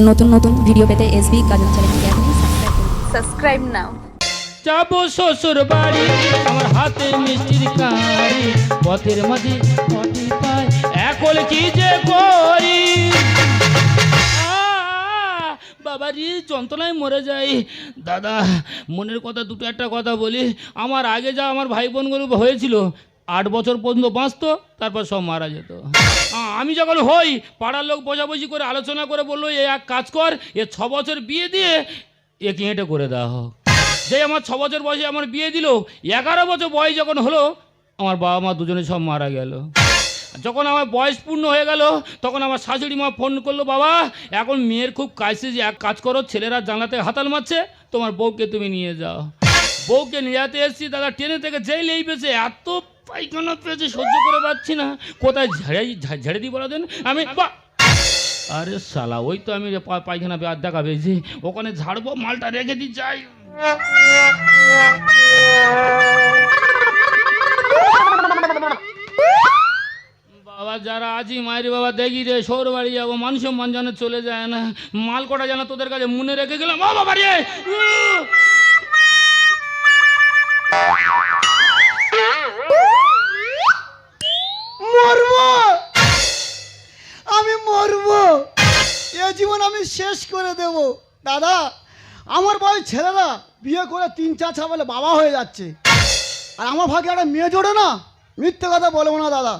নতুন নতুন ভিডিও পেতে এসবি গাজন চ্যানেলকে আপনি সাবস্ক্রাইব নাও যাব শ্বশুর বাড়ি আমার হাতে মিষ্টির কাঁড়ি পথের মাঝে পটি পায় এখন কি যে করি? আহ, বাবা রে যন্ত্রণায় মরে যাই। দাদা মনের কথা দুটো একটা কথা বলি। আমার আগে যা আমার ভাই বোনগুলো হয়েছিল আট বছর পর্যন্ত বাঁচতো, তারপর সব মারা যেত। আমি যখন হই, পাড়ার লোক বোঝাবুঝি করে আলোচনা করে বলল, এ এক কাজ কর, এ ছ বছর বিয়ে দিয়ে এ কেঁটে করে দেওয়া হোক। যে আমার ছ বছর বয়সে আমার বিয়ে দিল, এগারো বছর বয়স যখন হলো, আমার বাবা মা দুজনে সব মারা গেল। যখন আমার বয়স পূর্ণ হয়ে গেল, তখন আমার শাশুড়ি মা ফোন করল, বাবা, এখন মেয়ের খুব যে এক কাজ করো, ছেলেরা জানলাতে হাতাল মারছে, তোমার বউকে তুমি নিয়ে যাও। বউকে নিয়ে যেতে এসেছি, দাদা, ট্রেনে থেকে যেই লেই পেয়েছে এত পায়খানা পেয়েছে, সহ্য করে পাচ্ছি না। কোথায় ঝেড়ে ঝেড়ে দিই বলা দেন? আমি আরে শালা, ওই তো আমি পায়খানা পেয়ে দেখা পেয়েছি ওখানে ঝাড়বো, মালটা রেখে দিই যাই। বাবা, যারা আছি, মায়ের বাবা, দেখি রে, সৌর বাড়ি যাব মানুষ সম্মান যেন চলে যায় না। মাল কটা যেন তোদের কাছে মনে রেখে গেলাম। বাবা রে জীবন আমি শেষ করে দেব। দাদা, আমার বয়স ছেলেরা বিয়ে করে তিন চার ছা বলে বাবা হয়ে যাচ্ছে। আর আমার ভাগে একটা মেয়ে জোড়ে না? মিথ্যে কথা বলব না, দাদা।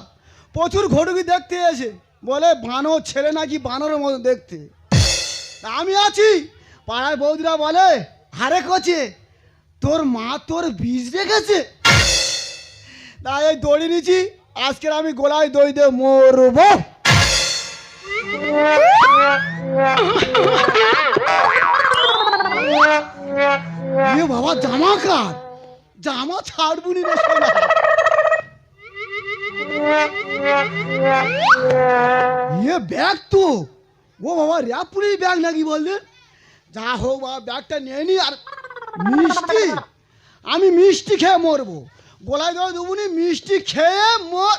প্রচুর ঘটুকি দেখতে এসে বলে, বানর ছেলে নাকি বানরের মতো দেখতে? আমি আছি। পাড়ায় বৌদিরা বলে হারে কচে, তোর মা তোর বীজ রেখেছে? তাই এই দড়ি নিচ্ছি আজকের আমি গোলায় দই দিয়ে মরব। ইয়ে বাবা, জামা কার? জামা ছাড়বুনি ইয়ে ব্যাগ তো। ও বাবা, র্যাপুরি ব্যাগ নাকি বললেন যা হোক বাবা, ব্যাগটা নিয়ে নি আর মিষ্টি। আমি মিষ্টি খেয়ে মরবো। গোলায় দই দেবুনি, মিষ্টি খেয়ে মর।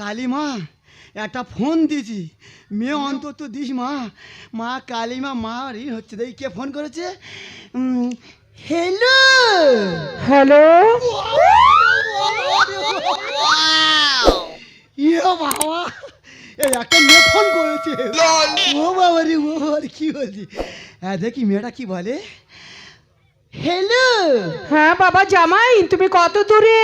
কালী মা একটা ফোন দিছি মেয়ে অন্তত দিস মা। মা কালী মা ঋণ হচ্ছে দেখি কে ফোন করেছে? হ্যালো হ্যালো ইয়ে বাবা এই একটা মেয়ে ফোন করেছে। ও বাবা রে ও বাবা রে, কি বলছি? হ্যাঁ দেখি মেয়েটা কি বলে। হ্যালো হ্যাঁ বাবা জামাই তুমি কত দূরে?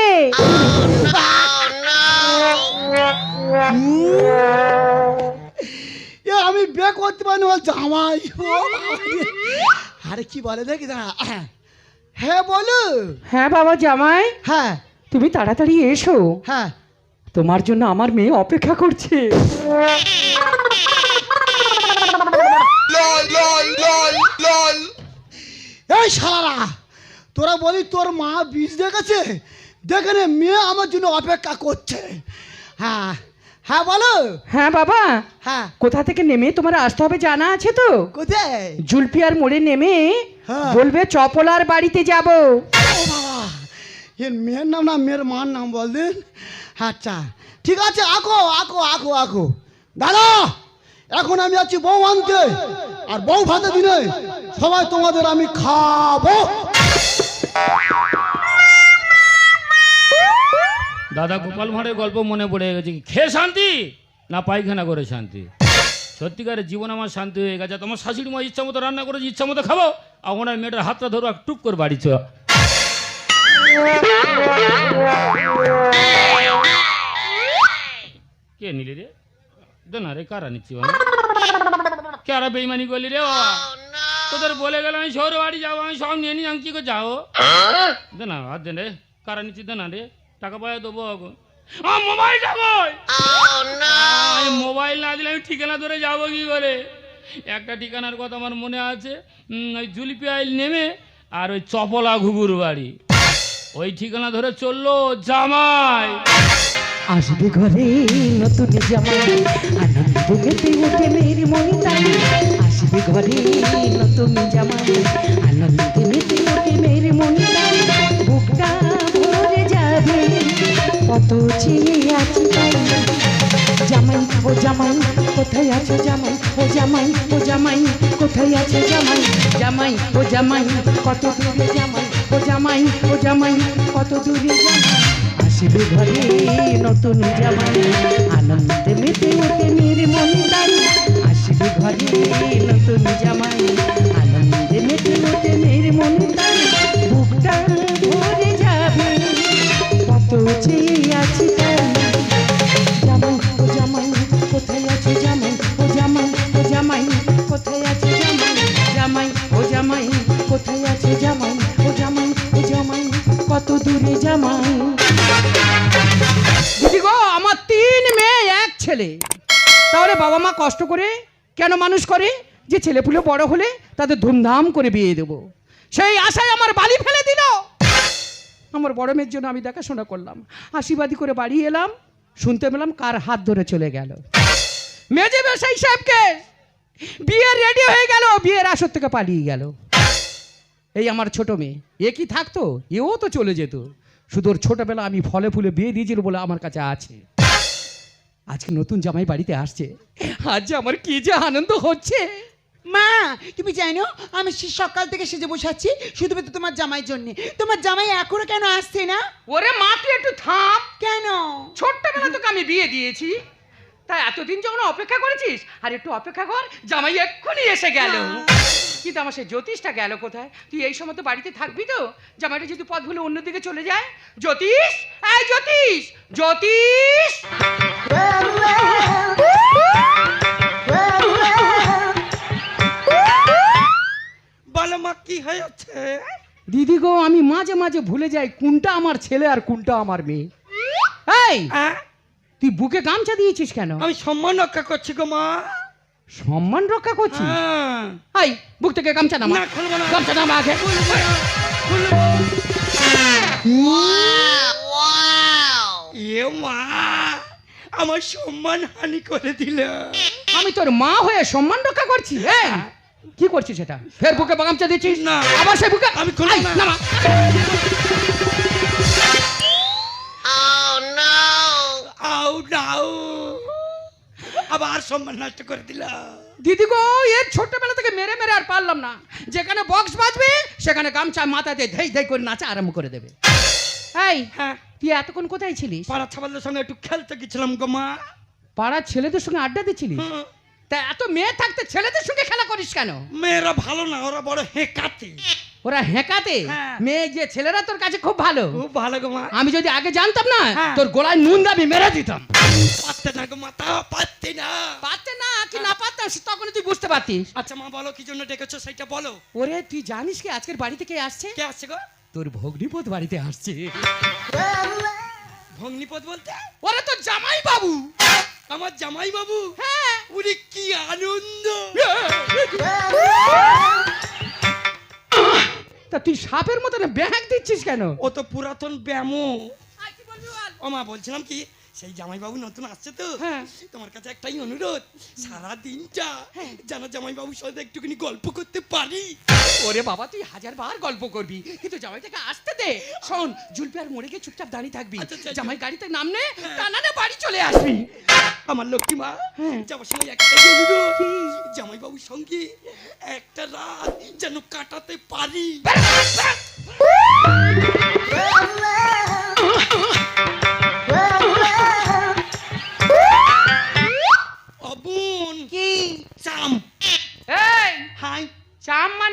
এ আমি বে করতে পারি না জামাই। আরে কি বলে দেখি দাঁড়া। হ্যাঁ বলো। হ্যাঁ বাবা জামাই। হ্যাঁ। তুমি তাড়াতাড়ি এসো। হ্যাঁ। তোমার জন্য আমার মেয়ে অপেক্ষা করছে। এই শালারা তোরা বলি তোর মা বীজ দেখেছে? দেখে নে মেয়ে আমার জন্য অপেক্ষা করছে। হ্যাঁ হ্যাঁ বলো। হ্যাঁ বাবা। হ্যাঁ। কোথা থেকে নেমে তোমার আসতে হবে জানা আছে তো? কোথায়? জুলপিয়ার মোড়ে নেমে হ্যাঁ। বলবে চপলার বাড়িতে যাব। ও বাবা এর মেয়ের নাম না মেয়ের মার নাম বল দিন। আচ্ছা ঠিক আছে আঁকো আঁকো আঁকো আঁকো। দাদা এখন আমি আছি বউ আনতে আর বউ ভাতে দিনে সবাই তোমাদের আমি খাব। দাদা গোপাল ভাঁড়ের গল্প মনে পড়ে গেছে কি? খেয়ে শান্তি না পায়খানা করে শান্তি? সত্যিকারের জীবন আমার শান্তি হয়ে গেছে। তোমার শাশুড়ি মা ইচ্ছা মতো রান্না করেছে ইচ্ছা মতো খাব আর ওনার মেয়েটার হাতটা ধরো আর টুক করে বাড়ি চ কে নিলি রে? দে না রে কারা নিচ্ছি কারা বেইমানি করলি রে তোদের বলে গেল আমি শহর বাড়ি যাব আমি সব নিয়ে নি আমি কি করে যাব দে না হাত দে রে কারা নিচ্ছি? দে না রে। টাকা পয়সা দেবো এখন মোবাইল মোবাইল না দিলে আমি ঠিকানা ধরে যাব কি করে? একটা ঠিকানার কথা আমার মনে আছে। ওই জুলিপি আইল নেমে আর ওই চপলা ঘুঘুর বাড়ি। ওই ঠিকানা ধরে চলল জামাই। আসবে ঘরে নতুন জামাই আনন্দ মেতে উঠে মেয়ের মনে তাই আসবে ঘরে নতুন জামাই আনন্দে মেতে ওঠে মেরে মনটা কত চিনি আছে জামাই, ও জামাই, কোথায় আছো জামাই? ও জামাই ও জামাই, কোথায় আছো জামাই? জামাই, ও জামাই, কত দূরে জামাই? ও জামাই ও জামাই, কত দূরে জামাই? আসবে ঘরে নতুন জামাই। আনন্দে মেতে ওঠে মেরে মন তাই। আসবে ঘরে নতুন জামাই। আনন্দে মেতে ওঠে মেরে কষ্ট করে কেন মানুষ করে? যে ছেলেপুলে বড় হলে তাদের ধুমধাম করে বিয়ে দেবো। সেই আশায় আমার বালি ফেলে দিল। আমার বড় মেয়ের জন্য আমি দেখাশোনা করলাম। আশীর্বাদী করে বাড়ি এলাম। শুনতে পেলাম কার হাত ধরে চলে গেল। মেজে বেসাই সাহেবকে বিয়ে রেডি হয়ে গেল। বিয়ের আসর থেকে পালিয়ে গেল। এই আমার ছোট মেয়ে। এ কি থাকতো? এও তো চলে যেত। শুধু ওর ছোটবেলা আমি ফলে ফুলে বিয়ে দিয়েছিল বলে আমার কাছে আছে। আজকে নতুন জামাই বাড়িতে আসছে। আজ যে আমার কি যে আনন্দ হচ্ছে। মা তুমি জানো আমি সে সকাল থেকে সেজে বসাচ্ছি আছি শুধুমাত্র তোমার জামাই জন্য। তোমার জামাই এখনও কেন আসছে না? ওরে মা তুই একটু থাম। কেন? ছোট্টবেলা তোকে আমি বিয়ে দিয়েছি। তাই এতদিন যখন অপেক্ষা করেছিস আর একটু অপেক্ষা কর জামাই এক্ষুনি এসে গেল। কিন্তু আমার সেই জ্যোতিষটা গেল কোথায়? তুই এই সময় তো বাড়িতে থাকবি তো? জামাইটা যদি পথ ভুলে অন্যদিকে চলে যায়? জ্যোতিষ? এই জ্যোতিষ! জ্যোতিষ! বলো মা কি হয়েছে? দিদি গো আমি মাঝে মাঝে ভুলে যাই কোনটা আমার ছেলে আর কোনটা আমার মেয়ে। এই! হ্যাঁ? তুই বুকে গামছা দিয়েছিস কেন? আমি সম্মান রক্ষা করছি গো মা। সম্মান রক্ষা করছি হ্যাঁ। এই বুক থেকে গামছা নামা। না, না। গামছা নামা আগে। এ মা আমার সম্মান হানি করে দিল। আমি তোর মা হয়ে সম্মান রক্ষা করছি এই, কি করছিস সেটা? ফের বুকে গামছা দিচ্ছিস না। আবার সে বুকে? আমি এই, না। আউ নাও আবার সম্মান নষ্ট করে দিল। দিদি গো এর ছোটবেলা থেকে মেরে মেরে আর পারলাম না। যেখানে বক্স বাজবে সেখানে গামছা মাথা দিয়ে ধেই ধেই করে নাচা আরম্ভ করে দেবে। এই হ্যাঁ। তুই এতক্ষণ কোথায় ছিলিস? পাড়া ছাবালদের সঙ্গে একটু খেলতে গেছিলাম গো মা। পাড়ার ছেলেদের সঙ্গে আড্ডা দিচ্ছিলিস? হুম। তা এত মেয়ে থাকতে ছেলেদের সঙ্গে খেলা করিস কেন? মেয়েরা ভালো না ওরা বড় হেঁকাতে। ওরা হেঁকাতে হ্যাঁ। মেয়ে যে ছেলেরা তোর কাছে খুব ভালো। খুব ভালো গো মা। আমি যদি আগে জানতাম না হ্যাঁ। তোর গোলায় নুন দাবি মেরে দিতাম। পারতে না গো মা তা পারতে না। পারতে না কি না পারতাম সে তখন তুই বুঝতে পারতিস। আচ্ছা মা বলো কি জন্য ডেকেছো সেটা বলো। ওরে তুই জানিস কি? আজকের বাড়িতে কে আসছে? কে আসছে গো? তোর ভগ্নিপথ বাড়িতে আসছে। ভগ্নিপদ বলতে? ওরে তোর জামাই বাবু আমার জামাই বাবু হ্যাঁ। উনি কি আনন্দ। তা তুই সাপের মতন ব্যাগ দিচ্ছিস কেন? ও তো পুরাতন ব্যামো। ও মা বলছিলাম কি সেই জামাইবাবু নতুন আসছে তো। হ্যাঁ। তোমার কাছে একটাই অনুরোধ সারা দিনটা যেন জামাইবাবুর সাথে একটুখানি গল্প করতে পারি। ওরে বাবা তুই হাজার বার গল্প করবি কিন্তু জামাই থেকে আসতে দে। শোন জুলপি আর মরে গিয়ে চুপচাপ দাঁড়িয়ে থাকবি। আচ্ছা, আচ্ছা, জামাই গাড়িতে নামনে টানানে বাড়ি চলে আসবি। আমার লক্ষ্মী মা হ্যাঁ। যাওয়ার সময় একটাই অনুরোধ জামাইবাবুর সঙ্গে একটা রাত যেন কাটাতে পারি।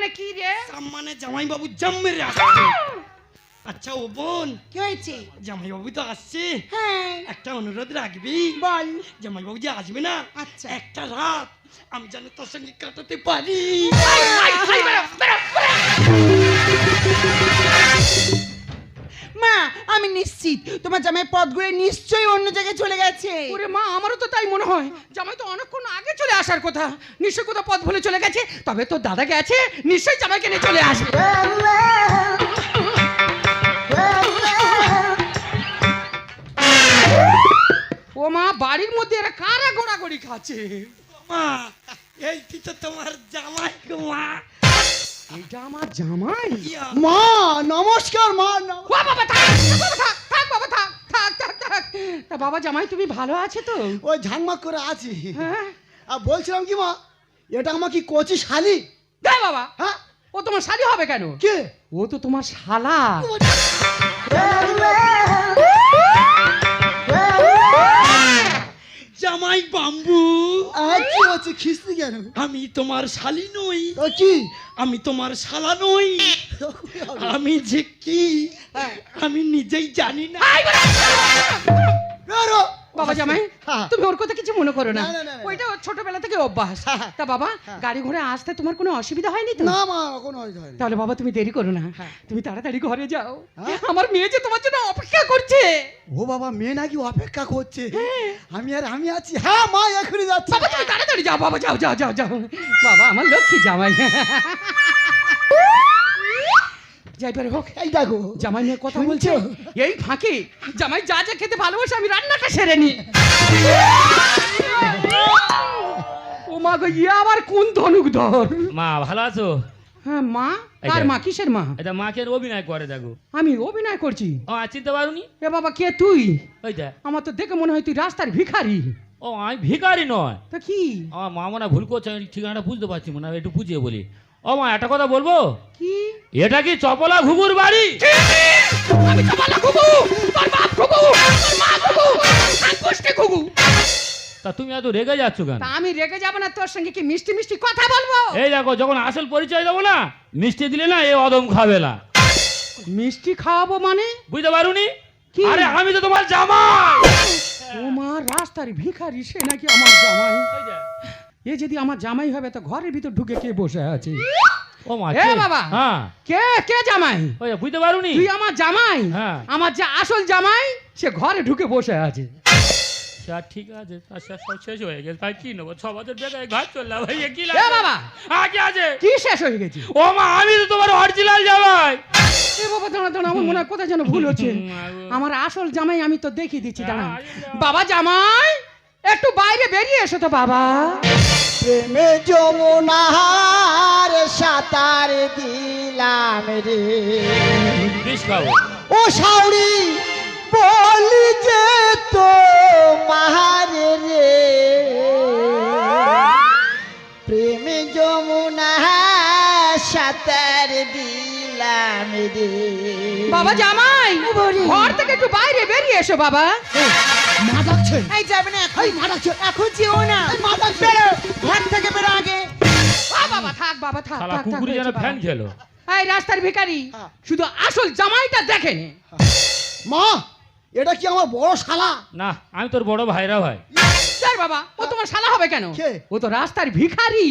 মানে কি রে সাম মানে জামাইবাবু জম্মের আচ্ছা ও বোন কি হয়েছে জামাই বাবু তো আসছে হ্যাঁ একটা অনুরোধ রাখবি বল জামাই বাবু যে আসবে না আচ্ছা। একটা রাত আমি যেন তোর সঙ্গে কাটাতে পারি মা আমি নিশ্চিত তোমার জামাই পথ ঘুরে নিশ্চয়ই অন্য জায়গায় চলে গেছে। ওরে মা আমারও তো তাই মনে হয়। জামাই তো অনেকক্ষণ আগে চলে আসার কথা। নিশ্চয় কোথাও পথ ভুলে চলে গেছে। তবে তোর দাদা গেছে নিশ্চয়ই জামাইকে নিয়ে চলে আসবে। ও মা বাড়ির মধ্যে এরা কারা গোড়াগড়ি খাচ্ছে? মা এই তো তোমার জামাই মা? এটা আমার জামাই মা নমস্কার মা ও বাবা থাক বাবা থাক থাক বাবা থাক থাক থাক থাক তা বাবা জামাই তুমি ভালো আছো তো ওই ঝাংমাক করে আছি হ্যাঁ আর বলছিলাম কি মা এটা আমার কি কচি শালি দেখ বাবা হ্যাঁ ও তোমার শালি হবে কেন কে ও তো তোমার শালা জামাই বাম্বু কি হচ্ছে খিস্তি কেন? আমি তোমার শালি নই। কি? আমি তোমার শালা নই। আমি যে কি? আমি নিজেই জানি না। বাবা জামাই হ্যাঁ। তুমি ওর কথা কিছু মনে করো না। ওইটা ওর ছোটবেলা থেকে অভ্যাস। হ্যাঁ। তা বাবা গাড়ি ঘোড়ে আসতে তোমার কোনো অসুবিধা হয়নি তো? না মা কোনো হয়নি। তাহলে বাবা তুমি দেরি করো না। তুমি তাড়াতাড়ি ঘরে যাও। হ্যাঁ? আমার মেয়ে যে তোমার জন্য অপেক্ষা করছে। ও বাবা মেয়ে নাকি অপেক্ষা করছে। আমি আর আমি আছি। হ্যাঁ মা এখনই যাচ্ছি। বাবা তুমি তাড়াতাড়ি যাও বাবা যাও যাও যাও যাও। বাবা আমার লক্ষ্মী জামাই। যাই পারে হোক এই দেখো জামাই নিয়ে কথা? বলছে এই ফাঁকে জামাই যা যা খেতে ভালোবাসে আমি রান্নাটা সেরে নি ও মা গো ইয়ে আবার কোন ধনুক ধর? মা ভালো আছো? হ্যাঁ মা কার মা কিসের মা? এটা মাকে অভিনয় করে দেখো। আমি অভিনয় করছি। ও আর চিনতে পারুনি? এ বাবা কে তুই? ওই দেখ আমার তো দেখে মনে হয় তুই রাস্তার ভিখারি। ও আমি ভিখারি নয়। তা কি? আমার মা মনে ভুল করছে আমি ঠিকানাটা বুঝতে পারছি মনে হয় একটু বুঝিয়ে বলি। ও মা একটা কথা বলব? কি? এটা কি চপলা ঘুঘুর বাড়ি? আমি তো ঘুঘু তোর বাপ ঘুঘু তোর মা ঘুঘু সাতপুষ্টে ঘুঘু। তা তুমি এত রেগে যাচ্ছ কেন? আমি রেগে যাব না তোর সঙ্গে কি মিষ্টি মিষ্টি কথা বলব? এই দেখো যখন আসল পরিচয় দেবো না মিষ্টি দিলে না এ অদম খাবে না। মিষ্টি খাওয়াবো মানে? বুঝতে পারুনি? আরে আমি তো তোমার জামাই! ও মা রাস্তার ভিখারি সে নাকি আমার জামাই। এ যদি আমার জামাই হবে তো ঘরের ভিতর ঢুকে কে বসে আছে? ও মা এ বাবা। হ্যাঁ কে কে জামাই ওই বুঝতে পারুনি তুই আমার জামাই হ্যাঁ। আমার যে আসল জামাই সে ঘরে ঢুকে বসে আছে আচ্ছা ঠিক আছে সব শেষ হয়ে গেছে তাই কি নেব ছ বছর বেকার ঘর চললাম ভাই কি লাগে বাবা আগে আছে কি শেষ হয়ে গেছে ও মা আমি তো তোমার অরিজিনাল জামাই এ বাবা দাঁড়া দাঁড়া আমার মনে হয় কোথায় যেন ভুল হচ্ছে আমার আসল জামাই আমি তো দেখিয়ে দিচ্ছি দাঁড়া হ্যাঁ। বাবা জামাই একটু বাইরে বেরিয়ে এসো তো বাবা। প্রেমে যমুনার সাঁতার দিলাম রে। ও সাউরি বলি যে তো মাহারে রে। প্রেমে যমুনা সাঁতার দিলাম রে। বাবা জামাই ঘর থেকে একটু বাইরে বেরিয়ে এসো বাবা। মা ডাকছে। এই যাবে না এই মা ডাকছে। এখন যেও না। মা ডাকছে। ঘর থেকে বেরো আগে। বাবা থাক বাবা থাক শালা থাক, থাক, কুকুরি যেন ফ্যান খেলো। এই রাস্তার ভিখারি। শুধু আসল জামাইটা দেখে মা এটা কি আমার বড় শালা? না আমি তোর বড় ভাইরা ভাই। স্যার বাবা ও তোমার শালা হবে কেন? ও তো রাস্তার ভিখারি।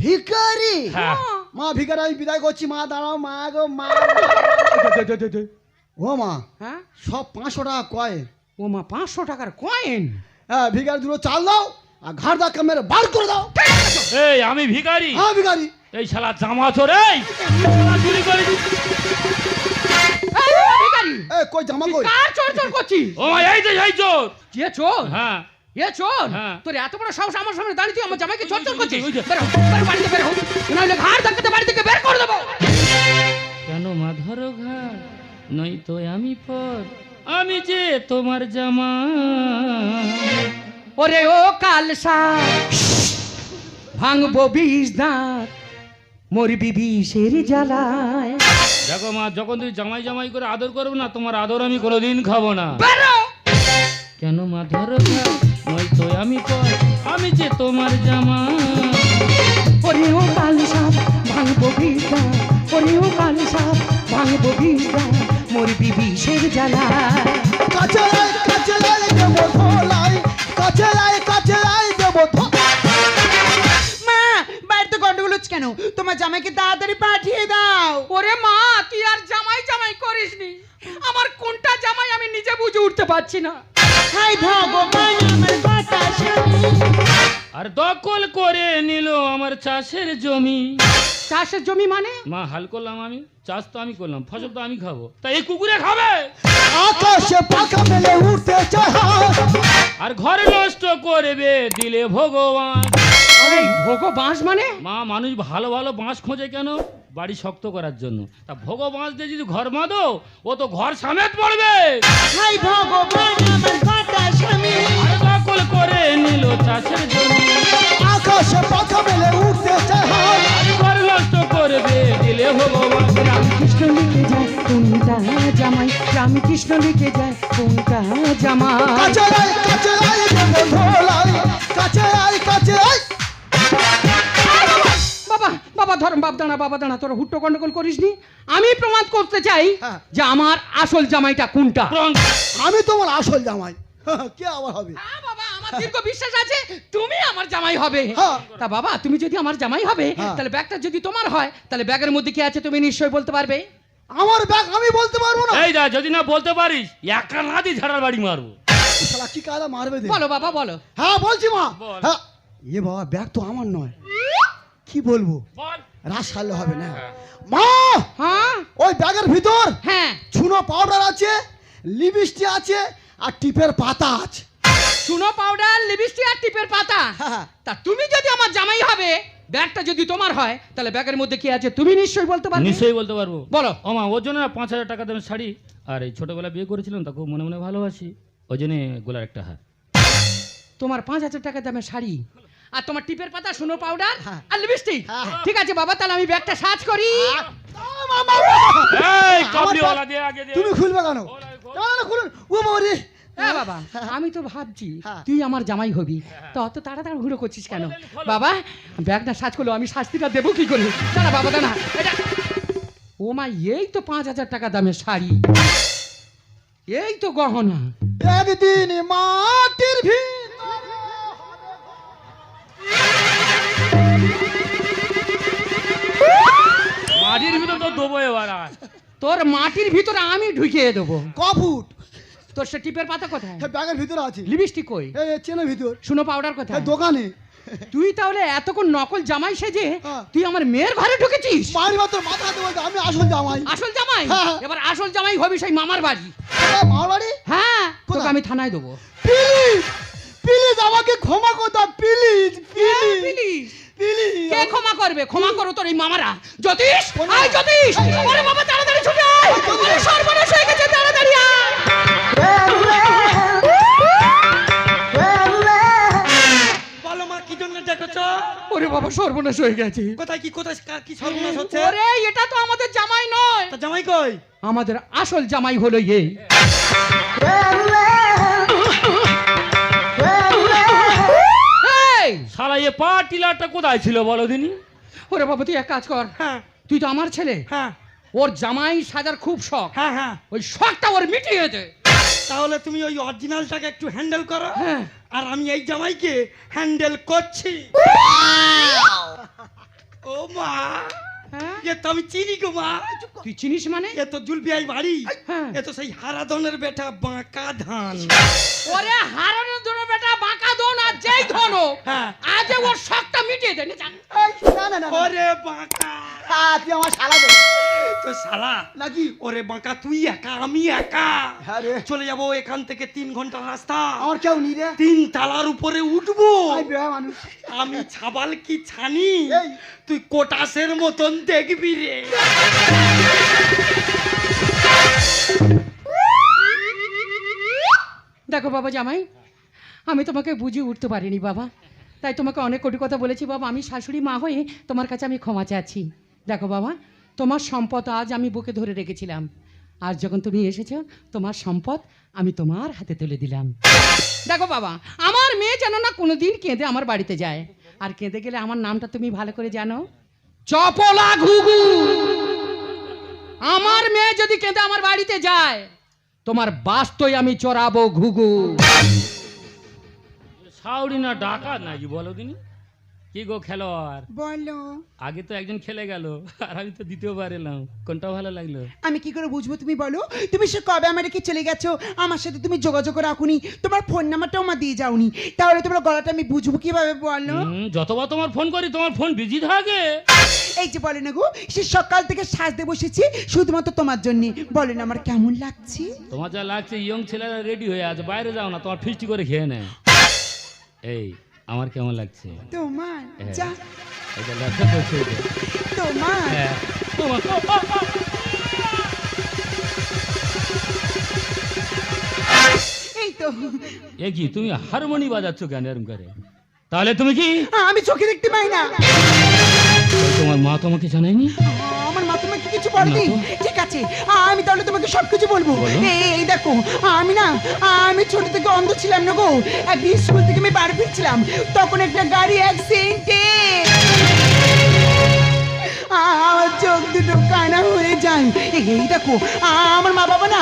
ভিখারি? হ্যাঁ। মা। ভিখারি আমি বিদায় করছি। মা দাঁড়াও মা গো মা। ও মা হ্যাঁ? সব পাঁচশো টাকা কয় ও মা পাঁচশো টাকার কয়েন হ্যাঁ ভিখারি দুটো চাল দাও আর ঘাড় ধাক্কা মেরে বার করে দাও। এই আমি ভিখারি। হ্যাঁ ভিখারি। এই শালা জামা চোর এই! শালা চুরি করে এই, ও ভিখারি! এ কই জামা কই? কার চোর চোর করছিস? ও মা এই যে এই চোর! কে চোর? হ্যাঁ। এ চোর? হ্যাঁ। তোর এত বড় সাহস আমার সামনে দাঁড়িয়ে তুই আমার জামাইকে চোর চোর করছিস। বেরো বেরো বাড়িতে নাহলে ঘাড় ধাক্কাতে বাড়ি থেকে বের করে দেবো। কেন মাধর ঘাট নই তো আমি পর আমি যে তোমার জামা। ওরে ও কালসা ভাঙবো বিষ দাঁত মরবি বিষের জ্বালায়। দেখো মা যখন তুই জামাই জামাই করে আদর করবে না তোমার আদর আমি কোনোদিন খাব না। কেন মাধর ঘাট নই তো আমি পর আমি যে তোমার জামা। ওরে ও কালসা ভাঙবো বিষ দাঁত ওরে ও কালসা ভাঙবো বিষ দাঁত। মরবি বিষের জ্বালায়। কাছে লাই দেবো লাই কাছে লাই দেবো মা বাড়িতে গন্ডগোল হচ্ছে কেন? তোমার জামাইকে তাড়াতাড়ি পাঠিয়ে দাও। ওরে মা তুই আর জামাই জামাই করিসনি? আমার কোনটা জামাই আমি নিজে বুঝে উঠতে পারছি না। হাই ভগবান আমার শুনি আর দখল করে নিল আমার চাষের জমি। চাষের জমি মানে? মা হাল করলাম আমি চাষ তো আমি করলাম ফসল তো আমি খাব। তা এই কুকুরে খাবে? আকাশে পাখা মেলে উঠতে চায়। আর ঘরে নষ্ট করবে দিলে ভগবান। ভোগো বাঁশ মানে? মা মানুষ ভালো ভালো বাঁশ খোঁজে কেন? বাড়ি শক্ত করার জন্য। তা ভোগ বাঁশ দিয়ে যদি ঘর বাঁধো ও তো ঘর সামেত পড়বে। দখল করে নিল চাষের জমি। আকাশে পাখা মেলে উঠতে চায়। ঘর নষ্ট করবে দিলে ভগবান রামকৃষ্ণ লিখে যায় কোনটা জামাই? রামকৃষ্ণ লিখে যায় কোনটা জামাই? কাছে আয় কাছে আয় কাছে আয় কাছে আয় বাবা বাবা ধর বাপ দাঁড়া বাবা দাঁড়া তোরা হুট্টো গন্ডগোল করিস নি আমি প্রমাণ করতে চাই হ্যাঁ। যে আমার আসল জামাইটা কোনটা? আমি তোমার আসল জামাই। কে আবার হবে? হ্যাঁ বাবা আমার দীর্ঘ বিশ্বাস আছে তুমি আমার জামাই হবে। হ্যাঁ। তা বাবা তুমি যদি আমার জামাই হবে হ্যাঁ। তাহলে ব্যাগটা যদি তোমার হয় তাহলে ব্যাগের মধ্যে কি আছে তুমি নিশ্চয়ই বলতে পারবে? আমার ব্যাগ আমি বলতে পারব না। এই দা যদি না বলতে পারিস একা না দি ঝাড়ার বাড়ি মারবো। শালা কি কায়দা মারবে দে বলো বাবা বলো। হ্যাঁ বলছি মা। বল। হ্যাঁ এ বাবা ব্যাগ তো আমার নয়। কি বলব? বল। রাস সারলে হবে না। মা! হ্যাঁ। ওই ব্যাগের ভিতর হ্যাঁ। চুনো পাউডার আছে লিপস্টিক আছে আর টিপের পাতা আছে। চুনো পাউডার লিপস্টিক আর টিপের পাতা? হ্যাঁ। তা তুমি যদি আমার জামাই হবে ব্যাগটা যদি তোমার হয় তাহলে ব্যাগের মধ্যে কি আছে? তুমি নিশ্চয়ই বলতে পারবে? নিশ্চয়ই বলতে পারব। বলো। ও মা ওর জন্য পাঁচ হাজার টাকা দামের শাড়ি। আর এই ছোটবেলা বিয়ে করেছিলাম তা খুব মনে মনে ভালোবাসি। ওই জন্যে গোলার একটা হার। তোমার পাঁচ হাজার টাকা দামের শাড়ি? আর তোমার টিপের পাতা শুনো পাউডার হ্যাঁ। আর লিপস্টিক ঠিক আছে বাবা তাহলে আমি ব্যাগটা সার্চ করি। দে তুমি খুলবে কেন? খুলুন? ও বাবা রে। হ্যাঁ বাবা আমি তো ভাবছি হ্যাঁ। তুই আমার জামাই হবি। তো অত তাড়াতাড়ি হুড়ো করছিস কেন? বাবা ব্যাগটা সার্চ করল আমি শাস্তিটা দেবো কি করে? দাঁড়া বাবা দাঁড়া। এটা ও মা এই তো পাঁচ হাজার টাকা দামের শাড়ি। এই তো গহনা। একদিন মাটির ভিতর দেবো এবার আর। তোর মাটির ভিতরে আমি ঢুকিয়ে দেবো। ক ফুট? তোর সে টিপের পাতা কোথায়? হ্যাঁ, ব্যাগের ভিতরে আছে। লিপস্টিক কই? এই এই চেনের ভিতর। শুনো পাউডার কোথায়? হ্যাঁ, দোকানে। তুই তাহলে এতক্ষণ নকল জামাই সেজে হ্যাঁ। তুই আমার মেয়ের ঘরে ঢুকেছিস? মারি মাত্র মাথা বলতে আমি আসল জামাই। আসল জামাই? হ্যাঁ। এবার আসল জামাই হবি সেই মামার বাড়ি। মার বাড়ি? হ্যাঁ তোকে আমি থানায় দেবো। প্লিজ প্লিজ আমাকে ক্ষমা করে দাও প্লিজ প্লিজ প্লিজ। প্লিজ। কে ক্ষমা করবে? ক্ষমা করো তোর এই মামারা। জ্যোতিষ আয় জ্যোতিষ! ওরে বাবা তাড়াতাড়ি ছুটে আয়। ওরে সর্বনাশ হয়ে গেছে তাড়াতাড়ি আয়। বলো মা কি জন্য ডেকেছ ওরে বাবা সর্বনাশ হয়ে গেছে। কোথায় কি কোথায় কি সর্বনাশ হচ্ছে? ওরে এটা তো আমাদের জামাই নয়। তা জামাই কই? আমাদের আসল জামাই হলো এই। শালা এ পা টিলারটা কোথায় ছিল বলো দিনি? ওরে বাবা তুই এক কাজ কর। হ্যাঁ। তুই তো আমার ছেলে। হ্যাঁ। ওর জামাই সাজার খুব শখ। হ্যাঁ হ্যাঁ। ওই শখটা ওর মিটিয়ে দে তাহলে তুমি ওই অরিজিনালটাকে একটু হ্যান্ডেল করো। হ্যাঁ। আর আমি এই জামাইকে হ্যান্ডেল করছি। ও মা! হ্যাঁ? এ তো আমি চিনি গো মা। তুই চিনিস মানে? এ তো জুলবিয়াই বাড়ি। হ্যাঁ। এ তো সেই হারাধনের বেটা বাঁকা ধান। ওরে হারানোর জন্য বেটা বাঁকা যেই ধনো হ্যাঁ। আজ ওর শখটা মিটিয়ে দে নে না না। ওরে বাঁকা। হ্যাঁ, তুই আমার শালা তো তো শালা? নাকি? ওরে বাঁকা তুই একা আমি একা। হ্যাঁ চলে যাব এখান থেকে তিন ঘণ্টা রাস্তা। আমার কেউ নি রে। তিন তালার উপরে উঠবো। আমি বেয়া মানুষ। আমি ছাবাল কি ছানি? তুই কোটাসের মতন দেখবি রে। দেখো বাবা জামাই আমি তোমাকে বুঝিয়ে উঠতে পারিনি, বাবা। তাই তোমাকে অনেক কোটি কথা বলেছি, বাবা। আমি শাশুড়ি মা হয়ে তোমার কাছে আমি ক্ষমা চাচ্ছি। দেখো, বাবা, তোমার সম্পদ আজ আমি বুকে ধরে রেখেছিলাম। আর যখন তুমি এসেছ, তোমার সম্পদ আমি তোমার হাতে তুলে দিলাম। দেখো, বাবা, আমার মেয়ে যেন না কোনো দিন কেঁদে আমার বাড়িতে যায়। আর কেঁদে গেলে আমার নামটা তুমি ভালো করে জানো? চপলা ঘুঘু! আমার মেয়ে যদি কেঁদে আমার বাড়িতে যায়, তোমার বাস্তই আমি চড়াবো ঘুঘু। সাউরি না ডাকাত নাকি বলো দিনি? কি গো খেলোয়াড়? বলো। আগে তো একজন খেলে গেল আর আমি তো দ্বিতীয়বার এলাম। কোনটা ভালো লাগল? আমি কি করে বুঝব তুমি বলো? তুমি সে কবে আমার রেখে চলে গেছো? আমার সাথে তুমি যোগাযোগ রাখুনি। তোমার ফোন নাম্বারটাও আমার দিয়ে যাওনি। তাহলে তোমার গলাটা আমি বুঝব কীভাবে বলো? হুম, যতবার তোমার ফোন করি তোমার ফোন বিজি থাকে। এই যে বলে না গো সে সকাল থেকে সাজতে বসেছি শুধুমাত্র তোমার জন্য। বলেন আমার কেমন লাগছে? তোমার যা লাগছে ইয়ং ছেলেরা রেডি হয়ে আছে। বাইরে যাও না তোমার ফিস্টি করে খেয়ে নেয়। এই আমার কেমন লাগছে? তোমার হ্যাঁ। যা। এটা লজ্জা করছে তোমার। হ্যাঁ। তোমার এই তো। এ কি তুমি হারমোনি বাজাচ্ছ কেন এরম করে? তাহলে তুমি কি? আমি চোখে দেখতে পাই না। তোমার মা তোমাকে জানায়নি? আমার মা তোমাকে কিছু বলেনি। ঠিক আছে আমি তাহলে তোমাকে সব কিছু বলব। বলো। এই দেখো আমি না আমি ছোট থেকে অন্ধ ছিলাম না গো। একদিন স্কুল থেকে আমি বাড়ি ফিরছিলাম তখন একটা গাড়ি অ্যাক্সিডেন্টে আমার চোখ দুটো কানা হয়ে যায়। এই দেখো আমার মা বাবা না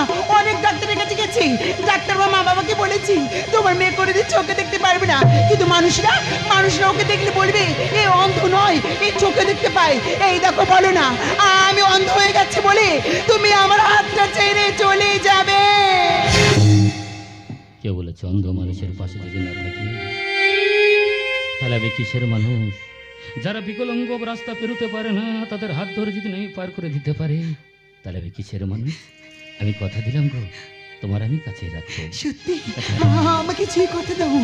কাছে গেছে ডাক্তার বা মা বাবাকে বলেছি, তোমার মেয়ে করে দিয়ে চোখে দেখতে পারবে না। কিন্তু মানুষরা মানুষরা ওকে দেখলে বলবে, এ অন্ধ নয়, এ চোখে দেখতে পায়। এই দেখো, বলো না, আমি অন্ধ হয়ে গেছে বলে তুমি আমার হাতটা ছেড়ে চলে যাবে। কে বলেছে, অন্ধ মানুষের পাশে যদি না থাকি, তাহলে আমি কিসের মানুষ? যারা বিকলঙ্গ রাস্তা পেরোতে পারে না, তাদের হাত ধরে যদি আমি পার করে দিতে পারে, তাহলে আমি কিসের মানুষ? আমি কথা দিলাম গো। তোমার আমি কাছে রাখব। সত্যি? আমাকে ছেড়ে কথা দাও।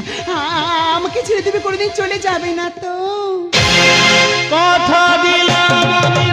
আমাকে ছেড়ে দেবে কোনোদিন চলে যাবে না তো। কথা দিলাম